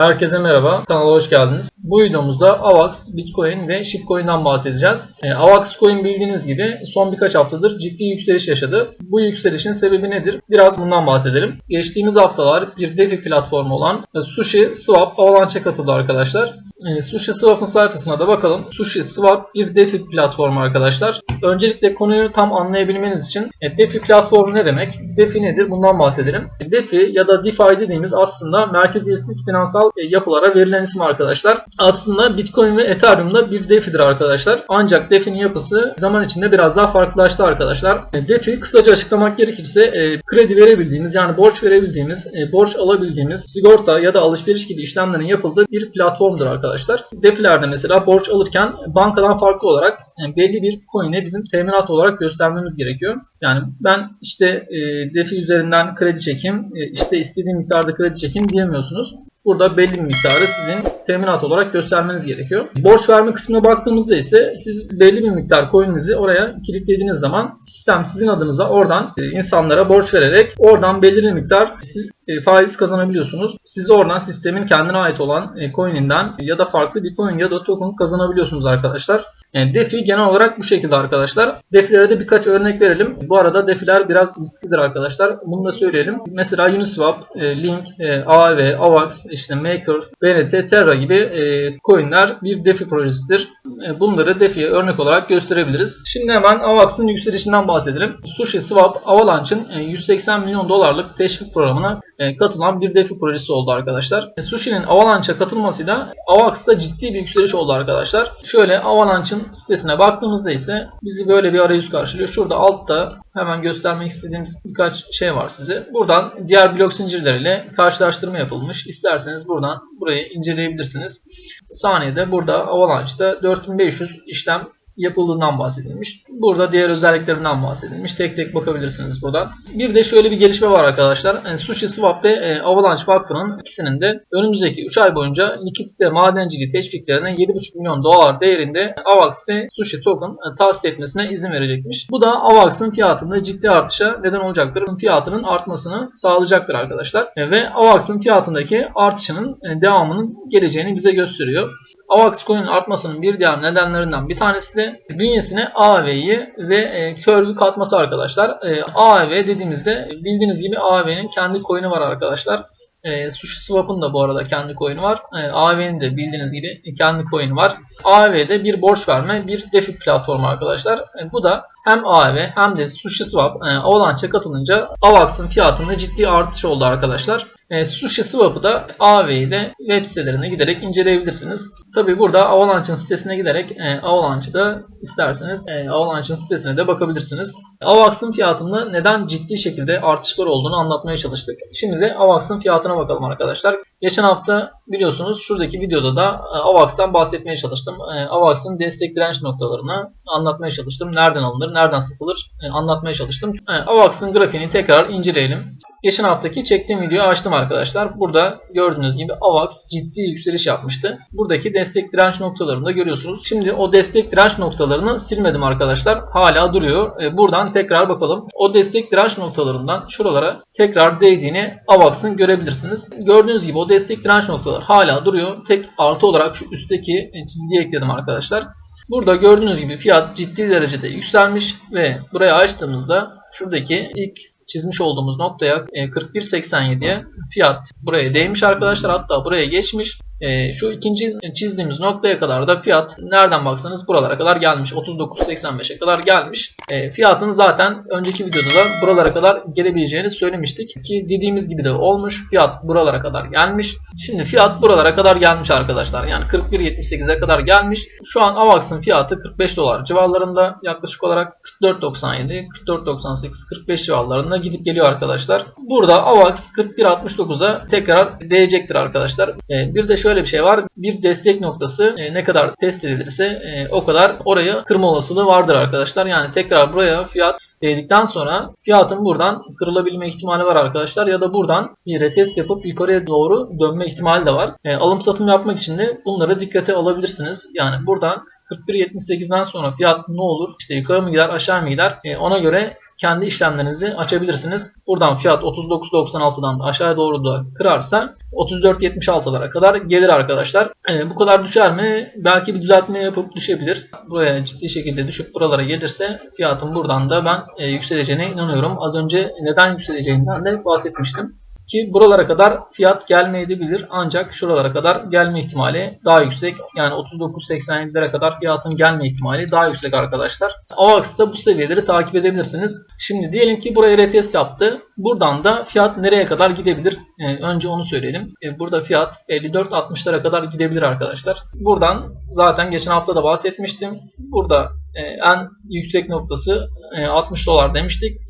Herkese merhaba, kanala hoş geldiniz. Bu videomuzda AVAX, Bitcoin ve Shitcoin'den bahsedeceğiz. E, AVAX Coin bildiğiniz gibi son birkaç haftadır ciddi yükseliş yaşadı. Bu yükselişin sebebi nedir? Biraz bundan bahsedelim. Geçtiğimiz haftalar bir DeFi platformu olan e, Sushi Swap Avalanche'e katıldı arkadaşlar. E, Sushi Swap'ın sayfasına da bakalım. Sushi Swap bir DeFi platformu arkadaşlar. Öncelikle konuyu tam anlayabilmeniz için e, DeFi platformu ne demek? DeFi nedir? Bundan bahsedelim. E, DeFi ya da DeFi dediğimiz aslında merkeziyetsiz finansal e, yapılara verilen isim arkadaşlar. Aslında Bitcoin ve Ethereum'da bir DeFi'dir arkadaşlar. Ancak DeFi'nin yapısı zaman içinde biraz daha farklılaştı arkadaşlar. E, DeFi kısaca açıklamak gerekirse e, kredi verebildiğimiz yani borç verebildiğimiz, borç alabildiğimiz sigorta ya da alışveriş gibi işlemlerin yapıldığı bir platformdur arkadaşlar. DeFi'lerde mesela borç alırken bankadan farklı olarak belli bir coin'e bizim teminat olarak göstermemiz gerekiyor. Yani ben işte DeFi üzerinden kredi çekeyim, e, işte istediğim miktarda kredi çekeyim diyemiyorsunuz. Burada belli bir miktarı sizin teminat olarak göstermeniz gerekiyor. Borç verme kısmına baktığımızda ise siz belli bir miktar coin'inizi oraya kilitlediğiniz zaman sistem sizin adınıza oradan e, insanlara borç vererek oradan belirli bir miktar siz faiz kazanabiliyorsunuz. Siz oradan sistemin kendine ait olan e, coin'inden ya da farklı bir coin ya da token kazanabiliyorsunuz arkadaşlar. Yani DeFi genel olarak bu şekilde arkadaşlar. DeFi'lere de birkaç örnek verelim. Bu arada DeFi'ler biraz risklidir arkadaşlar. Bunu da söyleyelim. Mesela Uniswap, e, Link, e, AAV, AVAX, işte Maker, BNT, Terra gibi e, coinler bir DeFi projesidir. E, bunları DeFi'ye örnek olarak gösterebiliriz. Şimdi hemen AVAX'ın yükselişinden bahsedelim. Sushi Swap, Avalanche'ın e, 180 milyon dolarlık teşvik programına e, katılan bir DeFi projesi oldu arkadaşlar. E, Sushi'nin Avalanche'a katılmasıyla AVAX'ta ciddi bir yükseliş oldu arkadaşlar. Şöyle Avalanche'ın sitesine baktığımızda ise bizi böyle bir arayüz karşılıyor. Şurada altta hemen göstermek istediğimiz birkaç şey var size. Buradan diğer blok zincirleriyle karşılaştırma yapılmış. İsterseniz buradan burayı inceleyebilirsiniz. Saniyede burada Avalanche'da 4500 işlem yapıldığından bahsedilmiş. Burada diğer özelliklerinden bahsedilmiş. Tek tek bakabilirsiniz buradan. Bir de şöyle bir gelişme var arkadaşlar. Yani Sushi Swap ve e, Avalanche Vakfı'nın ikisinin de önümüzdeki 3 ay boyunca likidite madenciliği teşviklerine 7,5 milyon dolar değerinde AVAX ve Sushi Token e, tahsis etmesine izin verecekmiş. Bu da AVAX'ın fiyatında ciddi artışa neden olacaktır. Fiyatının artmasını sağlayacaktır arkadaşlar. E, ve AVAX'ın fiyatındaki artışının e, devamının geleceğini bize gösteriyor. AVAX coin'in artmasının bir diğer nedenlerinden bir tanesi de bünyesine AAV'yi ve e, Curve'ü katması arkadaşlar. E, AAV dediğimizde bildiğiniz gibi AAV'nin kendi coin'i var arkadaşlar. E, Sushi Swap'ın da bu arada kendi coin'i var. E, AAV'nin de bildiğiniz gibi kendi coin'i var. AAV'de bir borç verme, bir DeFi platformu arkadaşlar. E, bu da hem AAV hem de Sushi Swap e, Avalanche'a katılınca AVAX'ın fiyatında ciddi artış oldu arkadaşlar. E, Sushi Swap'ı da AAV'yi de web sitelerine giderek inceleyebilirsiniz. Tabi burada Avalanche'ın sitesine giderek e, Avalanche'ı da isterseniz e, Avalanche'ın sitesine de bakabilirsiniz. AVAX'ın fiyatında neden ciddi şekilde artışlar olduğunu anlatmaya çalıştık. Şimdi de AVAX'ın fiyatına bakalım arkadaşlar. Geçen hafta biliyorsunuz şuradaki videoda da e, AVAX'tan bahsetmeye çalıştım. E, AVAX'ın destek direnç noktalarını anlatmaya çalıştım. Nereden alınır, nereden satılır e, anlatmaya çalıştım. AVAX'ın grafiğini tekrar inceleyelim. Geçen haftaki çektiğim videoyu açtım arkadaşlar. Burada gördüğünüz gibi AVAX ciddi yükseliş yapmıştı. Buradaki destek direnç noktalarını da görüyorsunuz. Şimdi o destek direnç noktalarını silmedim arkadaşlar. Hala duruyor. E, buradan tekrar bakalım. O destek direnç noktalarından şuralara tekrar değdiğini AVAX'ın görebilirsiniz. Gördüğünüz gibi o destek direnç noktaları hala duruyor. Tek artı olarak şu üstteki çizgiye ekledim arkadaşlar. Burada gördüğünüz gibi fiyat ciddi derecede yükselmiş ve buraya açtığımızda şuradaki ilk çizmiş olduğumuz noktaya 41.87'ye fiyat buraya değmiş arkadaşlar. Hatta buraya geçmiş. E, şu ikinci çizdiğimiz noktaya kadar da fiyat nereden baksanız buralara kadar gelmiş. 39.85'e kadar gelmiş. E, fiyatın zaten önceki videoda da buralara kadar gelebileceğini söylemiştik. Ki dediğimiz gibi de olmuş. Fiyat buralara kadar gelmiş. Şimdi fiyat buralara kadar gelmiş arkadaşlar. Yani 41.78'e kadar gelmiş. Şu an AVAX'ın fiyatı 45 dolar civarlarında. Yaklaşık olarak 44.97, 44.98, 45 civarlarında gidip geliyor arkadaşlar. Burada AVAX 41.69'a tekrar değecektir arkadaşlar. E, bir de şöyle şöyle bir şey var. Bir destek noktası e, ne kadar test edilirse e, o kadar orayı kırma olasılığı vardır arkadaşlar. Yani tekrar buraya fiyat değdikten sonra fiyatın buradan kırılabilme ihtimali var arkadaşlar. Ya da buradan bir retest yapıp yukarıya doğru dönme ihtimali de var. E, alım satım yapmak için de bunları dikkate alabilirsiniz. Yani buradan 41.78'den sonra fiyat ne olur? İşte yukarı mı gider aşağı mı gider? Ona göre kendi işlemlerinizi açabilirsiniz. Buradan fiyat 39.96'dan aşağıya doğru da kırarsa 34.76'lara kadar gelir arkadaşlar. Ee, bu kadar düşer mi? Belki bir düzeltme yapıp düşebilir. Buraya ciddi şekilde düşüp buralara gelirse fiyatın buradan da ben e, yükseleceğine inanıyorum. Az önce neden yükseleceğinden de bahsetmiştim. Ki buralara kadar fiyat gelmeyebilir ancak şuralara kadar gelme ihtimali daha yüksek. Yani 39.87'lere kadar fiyatın gelme ihtimali daha yüksek arkadaşlar. AVAX'ta bu seviyeleri takip edebilirsiniz. Şimdi diyelim ki buraya retest yaptı. Buradan da fiyat nereye kadar gidebilir? Ee, önce onu söyleyelim. Ee, burada fiyat 54-60'lara kadar gidebilir arkadaşlar. Buradan zaten geçen hafta da bahsetmiştim. Burada e, en yüksek noktası e, 60 dolar demiştik.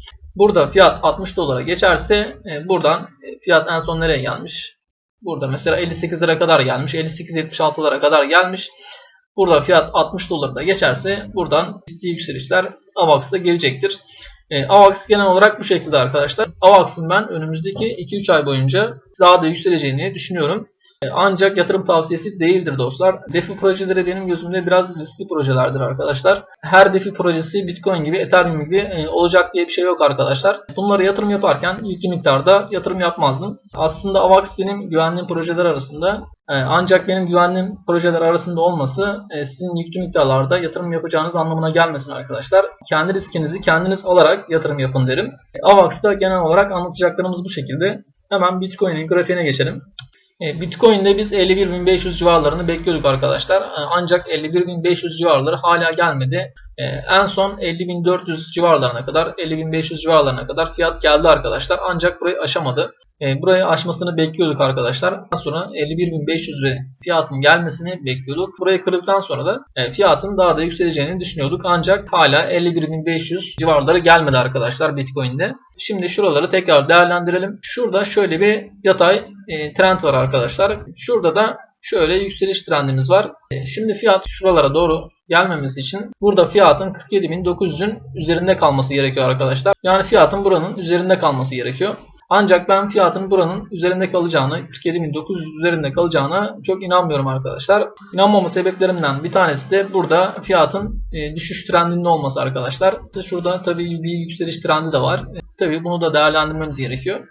Burada fiyat 60 dolara geçerse e, buradan e, fiyat en son nereye gelmiş? Burada mesela 58 lira kadar gelmiş. 58-76'lara kadar gelmiş. Burada fiyat 60 dolarda geçerse buradan ciddi yükselişler AVAX'da gelecektir. E, AVAX genel olarak bu şekilde arkadaşlar. AVAX'ın ben önümüzdeki 2-3 ay boyunca daha da yükseleceğini düşünüyorum. E, Ancak yatırım tavsiyesi değildir dostlar. DeFi projeleri benim gözümde biraz riskli projelerdir arkadaşlar. Her DeFi projesi Bitcoin gibi, Ethereum gibi e, olacak diye bir şey yok arkadaşlar. Bunlara yatırım yaparken yüklü miktarda yatırım yapmazdım. Aslında AVAX benim güvendiğim projeler arasında e, ancak benim güvendiğim projeler arasında olması sizin yüklü miktarlarda yatırım yapacağınız anlamına gelmesin arkadaşlar. Kendi riskinizi kendiniz alarak yatırım yapın derim. AVAX'ta genel olarak anlatacaklarımız bu şekilde. Hemen Bitcoin'in grafiğine geçelim. E, Bitcoin'de biz 51.500 civarlarını bekliyorduk arkadaşlar. E, ancak 51.500 civarları hala gelmedi. E, en son 50.400 civarlarına kadar 50.500 civarlarına kadar fiyat geldi arkadaşlar. Ancak burayı aşamadı. Burayı aşmasını bekliyorduk arkadaşlar. Daha sonra 51.500'e fiyatın gelmesini bekliyorduk. Burayı kırdıktan sonra da fiyatın daha da yükseleceğini düşünüyorduk. Ancak hala 51.500 civarları gelmedi arkadaşlar Bitcoin'de. Şimdi şuraları tekrar değerlendirelim. Şurada şöyle bir yatay trend var arkadaşlar. Şurada da şöyle yükseliş trendimiz var. Şimdi fiyat şuralara doğru gelmemesi için burada fiyatın 47.900'ün üzerinde kalması gerekiyor arkadaşlar. Yani fiyatın buranın üzerinde kalması gerekiyor. Ancak ben fiyatın buranın üzerinde kalacağını, 47.900 üzerinde kalacağına çok inanmıyorum arkadaşlar. İnanmama sebeplerimden bir tanesi de burada fiyatın e, düşüş trendinde olması arkadaşlar. Şurada tabii bir yükseliş trendi de var. E, tabii bunu da değerlendirmemiz gerekiyor.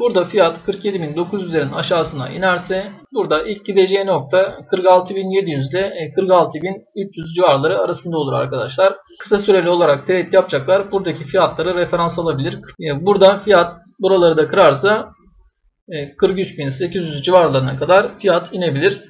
Burada fiyat 47.900'lerin aşağısına inerse burada ilk gideceği nokta 46.700 ile 46.300 civarları arasında olur arkadaşlar. Kısa süreli olarak trade yapacaklar. Buradaki fiyatları referans alabilir. E, burada fiyat buraları da kırarsa 43.800 e, civarlarına kadar fiyat inebilir.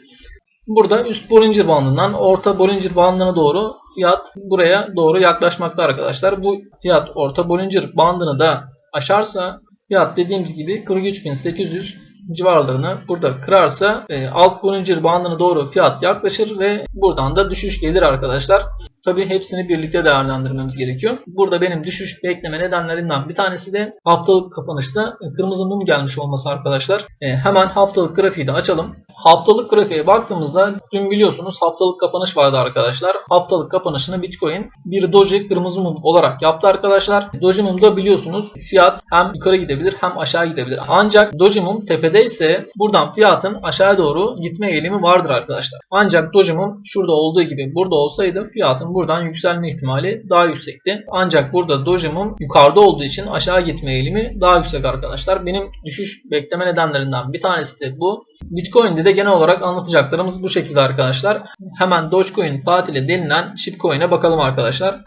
Burada üst Bollinger bandından orta Bollinger bandına doğru fiyat buraya doğru yaklaşmakta arkadaşlar. Bu fiyat orta Bollinger bandını da aşarsa Fiyat dediğimiz gibi 43.800 civarlarını burada kırarsa e, alt Bollinger bandına doğru fiyat yaklaşır ve buradan da düşüş gelir arkadaşlar. Tabi hepsini birlikte değerlendirmemiz gerekiyor. Burada benim düşüş bekleme nedenlerinden bir tanesi de haftalık kapanışta kırmızı mum gelmiş olması arkadaşlar. E, hemen haftalık grafiği de açalım. Haftalık grafiğe baktığımızda dün biliyorsunuz haftalık kapanış vardı arkadaşlar. Haftalık kapanışını Bitcoin bir doji kırmızı mum olarak yaptı arkadaşlar. Doji mumda biliyorsunuz fiyat hem yukarı gidebilir hem aşağı gidebilir. Ancak doji mum tepede ise buradan fiyatın aşağı doğru gitme eğilimi vardır arkadaşlar. Ancak doji mum şurada olduğu gibi burada olsaydı fiyatın buradan yükselme ihtimali daha yüksekti. Ancak burada doji mum yukarıda olduğu için aşağı gitme eğilimi daha yüksek arkadaşlar. Benim düşüş bekleme nedenlerinden bir tanesi de bu. Bitcoin'de de genel olarak anlatacaklarımız bu şekilde arkadaşlar. Hemen Dogecoin tatili denilen shitcoin'e bakalım arkadaşlar.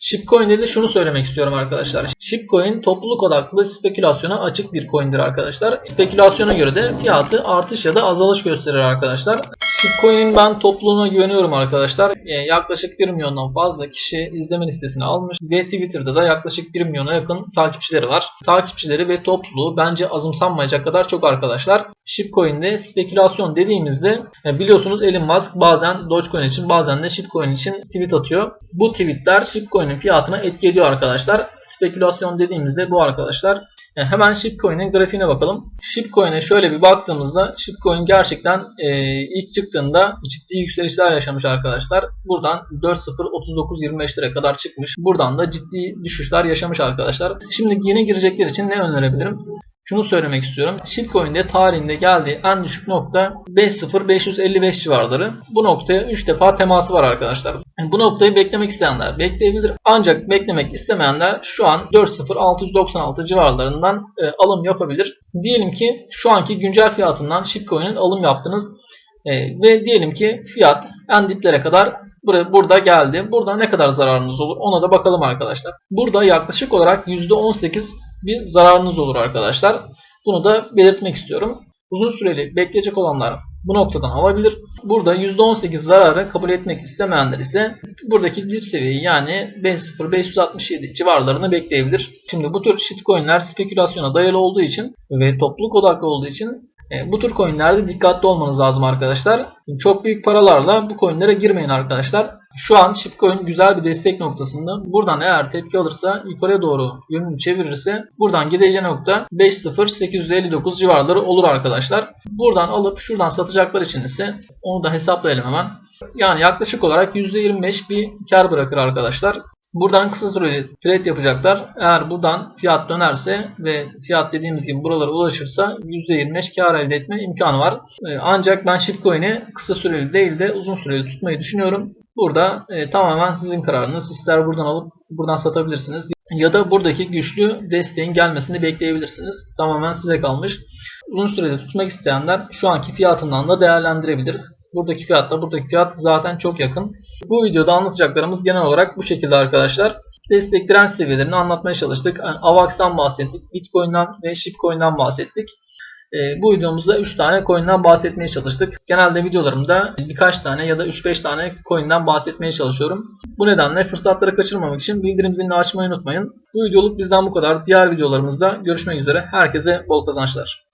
Shitcoin'de de şunu söylemek istiyorum arkadaşlar. Shitcoin topluluk odaklı spekülasyona açık bir coin'dir arkadaşlar. Spekülasyona göre de fiyatı artış ya da azalış gösterir arkadaşlar. Shitcoin'in ben topluluğuna güveniyorum arkadaşlar. Ee, yaklaşık 1 milyondan fazla kişi izleme listesine almış ve Twitter'da da yaklaşık 1 milyona yakın takipçileri var. Takipçileri ve topluluğu bence azımsanmayacak kadar çok arkadaşlar. Shitcoin'de spekülasyon dediğimizde e, biliyorsunuz Elon Musk bazen Dogecoin için bazen de Shitcoin için tweet atıyor. Bu tweetler Shitcoin'in fiyatına etki ediyor arkadaşlar. Spekülasyon dediğimizde bu arkadaşlar. Yani hemen Shitcoin'in grafiğine bakalım. Shitcoin'e şöyle bir baktığımızda Shitcoin gerçekten e, ilk çıktığında ciddi yükselişler yaşamış arkadaşlar. Buradan 4.039.25 kadar çıkmış. Buradan da ciddi düşüşler yaşamış arkadaşlar. Şimdi yeni girecekler için ne önerebilirim? Şunu söylemek istiyorum. Shitcoin'de tarihinde geldiği en düşük nokta 5.0555 civarları. Bu noktaya 3 defa teması var arkadaşlar. Bu noktayı beklemek isteyenler bekleyebilir. Ancak beklemek istemeyenler şu an 4.0696 civarlarından e, alım yapabilir. Diyelim ki şu anki güncel fiyatından Shitcoin'in alım yaptınız. E, ve diyelim ki fiyat en diplere kadar Buraya, burada geldi. Burada ne kadar zararınız olur ona da bakalım arkadaşlar. Burada yaklaşık olarak %18 bir zararınız olur arkadaşlar. Bunu da belirtmek istiyorum. Uzun süreli bekleyecek olanlar bu noktadan alabilir. Burada %18 zararı kabul etmek istemeyenler ise buradaki dip seviyeyi yani 5.0567 civarlarını bekleyebilir. Şimdi bu tür shitcoinler spekülasyona dayalı olduğu için ve topluluk odaklı olduğu için e, bu tür coinlerde dikkatli olmanız lazım arkadaşlar. Çok büyük paralarla bu coinlere girmeyin arkadaşlar. Şu an Shipcoin güzel bir destek noktasında. Buradan eğer tepki alırsa yukarıya doğru yönünü çevirirse buradan gideceği nokta 5.0859 civarları olur arkadaşlar. Buradan alıp şuradan satacaklar için ise onu da hesaplayalım hemen. Yani yaklaşık olarak %25 bir kar bırakır arkadaşlar. Buradan kısa süreli trade yapacaklar. Eğer buradan fiyat dönerse ve fiyat dediğimiz gibi buralara ulaşırsa %25 kar elde etme imkanı var. Ee, Ancak ben Shitcoin'i kısa süreli değil de uzun süreli tutmayı düşünüyorum. Burada e, tamamen sizin kararınız. İster buradan alıp buradan satabilirsiniz ya da buradaki güçlü desteğin gelmesini bekleyebilirsiniz. Tamamen size kalmış. Uzun süreli tutmak isteyenler şu anki fiyatından da değerlendirebilir. Buradaki fiyatla buradaki fiyat zaten çok yakın. Bu videoda anlatacaklarımız genel olarak bu şekilde arkadaşlar. Destek direnç seviyelerini anlatmaya çalıştık. Yani AVAX'tan bahsettik, Bitcoin'den ve Shitcoin'den bahsettik. Ee, bu videomuzda 3 tane coin'den bahsetmeye çalıştık. Genelde videolarımda birkaç tane ya da 3-5 tane coin'den bahsetmeye çalışıyorum. Bu nedenle fırsatları kaçırmamak için bildirim zilini açmayı unutmayın. Bu videoluk bizden bu kadar. Diğer videolarımızda görüşmek üzere. Herkese bol kazançlar.